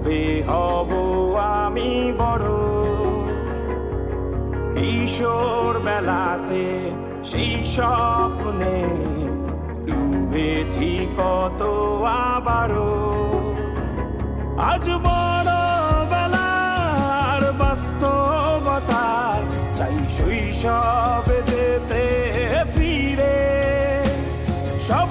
কবে হব আমি বড়? কিশোর বেলাতে সেই স্বপ্নে ডুবেছি কত আবারও। আজ বড় বেলার বাস্তবতার চাই শৈশবে যেতে ফিরে। সব